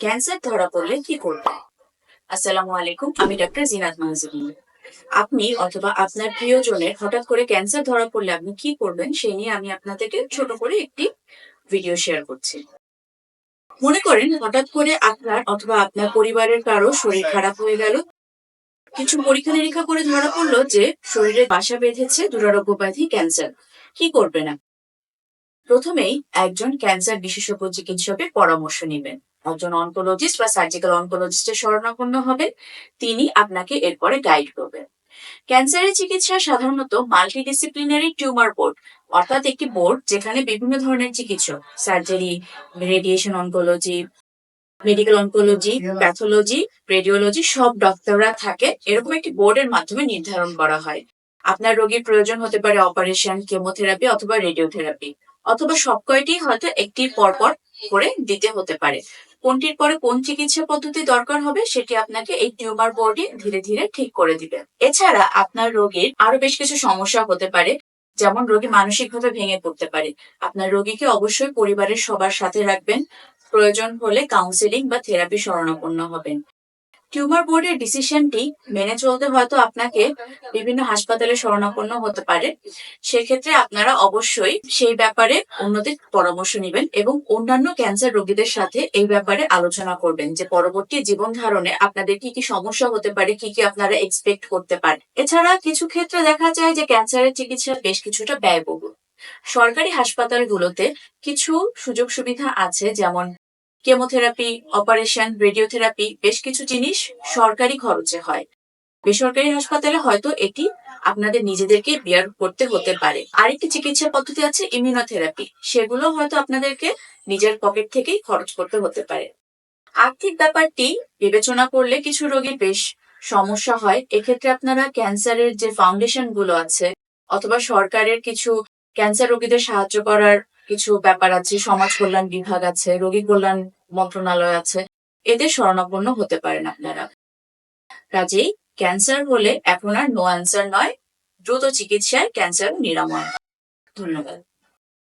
Cancer ধরা পড়লে কি করবেন? আসসালামু আলাইকুম, আমি ডক্টর জিনাত মাহজুবিন আপনি অথবা আপনার প্রিয়জনের হঠাৎ করে ক্যান্সার ধরা পড়লে আপনি কি করবেন, সেই নিয়ে আমি আপনাদেরকে ছোট করে একটি ভিডিও শেয়ার করছি। মনে করেন, হঠাৎ করে আপনার অথবা আপনার পরিবারের কারও শরীর খারাপ হয়ে গেল। কিছু পরীক্ষা নিরীক্ষা করে ধরা পড়ল যে শরীরে বাসা বেঁধেছে দুরারোগ্য ব্যাধি ক্যান্সার। কি করবে না প্রথমেই একজন ক্যান্সার বিশেষজ্ঞ চিকিৎসকের পরামর্শ নেবেন। একজন অনকোলজিস্ট বা সার্জিক্যাল অনকোলজিস্টের শরণাপন্ন হবেন। তিনি আপনাকে এরপরে গাইড করবেন। ক্যান্সারের চিকিৎসা সাধারণত মাল্টিডিসিপ্লিনারি টিউমার বোর্ড অর্থাৎ একটি বোর্ড যেখানে বিভিন্ন ধরনের চিকিৎসক surgery radiation oncology medical oncology pathology radiology সব ডক্টররা থাকে। এরকম একটি বোর্ডের মাধ্যমে নির্ধারণ করা হয়। আপনার রোগীর প্রয়োজন হতে পারে অপারেশন কেমোথেরাপি অথবা রেডিওথেরাপি অথবা সব কয়টি হয়তো একটির পর পর করে দিতে হতে পারে। কোনটির পরে কোন চিকিৎসা পদ্ধতি দরকার হবে সেটি আপনাকে এই টিউমার বোর্ডে ধীরে ধীরে ঠিক করে দিবে। এছাড়া আপনার রোগীর আরও বেশ কিছু সমস্যা হতে পারে, যেমন রোগী মানসিকভাবে ভেঙে পড়তে পারে। আপনার রোগীকে অবশ্যই পরিবারের সবার সাথে রাখবেন। প্রয়োজন হলে কাউন্সেলিং বা থেরাপি শরণাপন্ন হবেন। টিউমার বোর্ডের ডিসিশনটি মেনে চলতে হয়তো আপনাকে বিভিন্ন হাসপাতালে শরণাপন্ন হতে পারে। সেক্ষেত্রে আপনারা অবশ্যই সেই ব্যাপারে অন্যদের পরামর্শ নেবেন এবং অন্যান্য ক্যান্সার রোগীদের সাথে এই ব্যাপারে আলোচনা করবেন যে পরবর্তী জীবন ধারণে আপনাদের কি কি সমস্যা হতে পারে, কি কি আপনারা এক্সপেক্ট করতে পারেন। এছাড়া কিছু ক্ষেত্রে দেখা যায় যে ক্যান্সারের চিকিৎসা বেশ কিছুটা ব্যয়বহুল। সরকারি হাসপাতালগুলোতে কিছু সুযোগ সুবিধা আছে যেমন কেমোথেরাপি, অপারেশন, রেডিওথেরাপি বেশ কিছু জিনিস সরকারি খরচে হয়। বেসরকারি হাসপাতালে হয়তো এটি আপনাদের নিজেদেরকে বিয়ার করতে হতে পারে। আরেকটি চিকিৎসা পদ্ধতি আছে ইমিউনোথেরাপি। সেগুলো হয়তো আপনাদেরকে নিজের পকেট থেকেই খরচ করতে হতে পারে। আর্থিক ব্যাপারটি বিবেচনা করলে কিছু রোগীর বেশ সমস্যা হয়। এক্ষেত্রে আপনারা ক্যান্সারের যে ফাউন্ডেশনগুলো আছে, অথবা সরকারের কিছু ক্যান্সার রোগীদের সাহায্য করার কিছু ব্যাপার আছে, সমাজ কল্যাণ বিভাগ আছে, রোগী কল্যাণ মন্ত্রণালয় আছে, এদের শরণাপন্ন হতে পারেন আপনারা। কাজেই ক্যান্সার হলে এখন আর নো অ্যান্সার নয়, দ্রুত চিকিৎসায় ক্যান্সার নিরাময়। ধন্যবাদ।